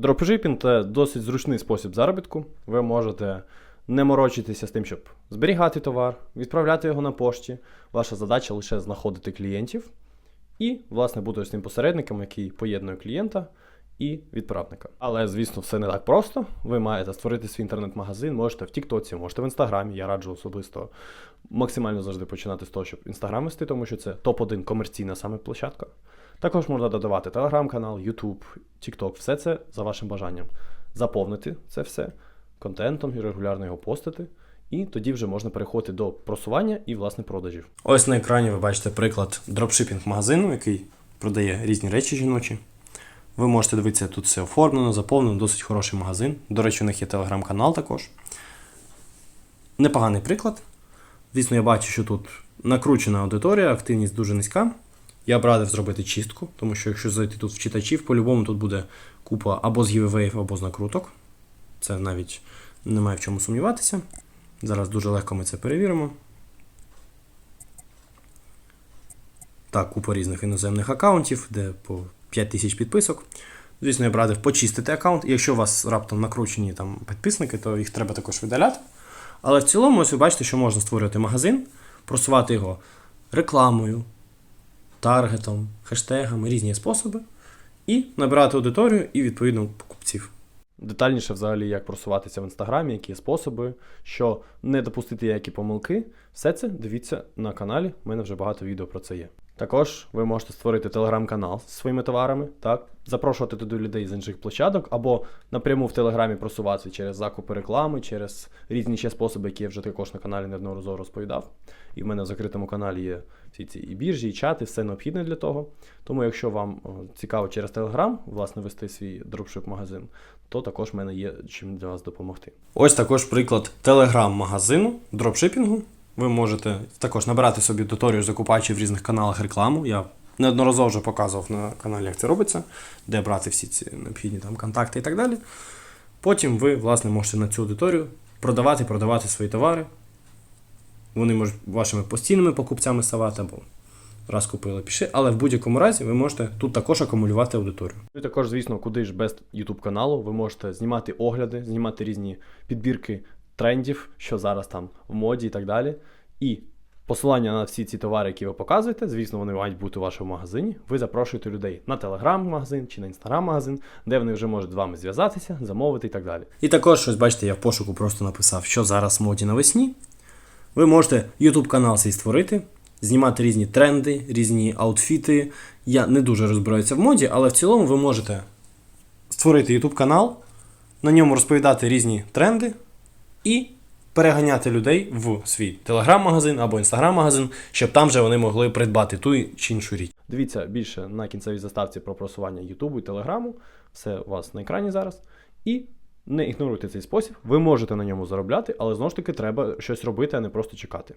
Дропшипінг це досить зручний спосіб заробітку. Ви можете не морочитися з тим, щоб зберігати товар, відправляти його на пошті. Ваша задача лише знаходити клієнтів і, власне, бути ось тим посередником, який поєднує клієнта і відправника. Але, звісно, все не так просто. Ви маєте створити свій інтернет-магазин, можете в Тіктоці, можете в Інстаграмі. Я раджу особисто максимально завжди починати з того, щоб Інстаграм вести, тому що це топ-1 комерційна саме площадка. Також можна додавати телеграм-канал, YouTube, TikTok, все це за вашим бажанням. Заповнити це все контентом і регулярно його постити. І тоді вже можна переходити до просування і власне продажів. Ось на екрані ви бачите приклад дропшипінг магазину, який продає різні речі жіночі. Ви можете дивитися, тут все оформлено, заповнено, досить хороший магазин. До речі, у них є телеграм-канал також. Непоганий приклад. Звісно, я бачу, що тут накручена аудиторія, активність дуже низька. Я б радив зробити чистку, тому що якщо зайти тут в читачів, по-любому тут буде купа або з гівевеїв, або з накруток. Це навіть немає в чому сумніватися. Зараз дуже легко ми це перевіримо. Так, купа різних іноземних аккаунтів, де по 5 тисяч підписок. Звісно, я б радив почистити аккаунт. Якщо у вас раптом накручені там підписники, то їх треба також видаляти. Але в цілому, ось ви бачите, що можна створювати магазин, просувати його рекламою, таргетом, хештегами, різні способи, і набирати аудиторію і відповідно покупців. Детальніше, взагалі, як просуватися в інстаграмі, які способи, що не допустити які помилки, все це дивіться на каналі. У мене вже багато відео про це є. Також ви можете створити телеграм-канал зі своїми товарами, так, запрошувати туди людей з інших площадок, або напряму в телеграмі просуватися через закупи реклами, через різні ще способи, які я вже також на каналі неодноразово розповідав. І в мене в закритому каналі є всі ці і біржі, і чати, все необхідне для того. Тому, якщо вам цікаво через Телеграм, власне, вести свій дропшип-магазин, то також в мене є чим для вас допомогти. Ось також приклад телеграм-магазину дропшипінгу. Ви можете також набирати собі туторію, закупаючи в різних каналах рекламу. Я неодноразово вже показував на каналі, як це робиться, де брати всі ці необхідні там контакти і так далі. Потім ви, власне, можете на цю аудиторію продавати, продавати свої товари. Вони можуть вашими постійними покупцями ставати або раз купили, пішли. Але в будь-якому разі ви можете тут також акумулювати аудиторію. І також, звісно, куди ж без YouTube каналу, ви можете знімати огляди, знімати різні підбірки трендів, що зараз там в моді і так далі. І посилання на всі ці товари, які ви показуєте, звісно, вони мають бути у вашому магазині. Ви запрошуєте людей на телеграм-магазин чи на інстаграм-магазин, де вони вже можуть з вами зв'язатися, замовити і так далі. І також, ось бачите, я в пошуку просто написав, що зараз в моді навесні. Ви можете YouTube канал свій створити, знімати різні тренди, різні аутфіти. Я не дуже розбираюся в моді, але в цілому ви можете створити YouTube канал, на ньому розповідати різні тренди і переганяти людей в свій телеграм-магазин або інстаграм-магазин, щоб там же вони могли придбати ту чи іншу річ. Дивіться більше на кінцевій заставці про просування Ютубу і Телеграму. Все у вас на екрані зараз. І не ігноруйте цей спосіб. Ви можете на ньому заробляти, але знову ж таки треба щось робити, а не просто чекати.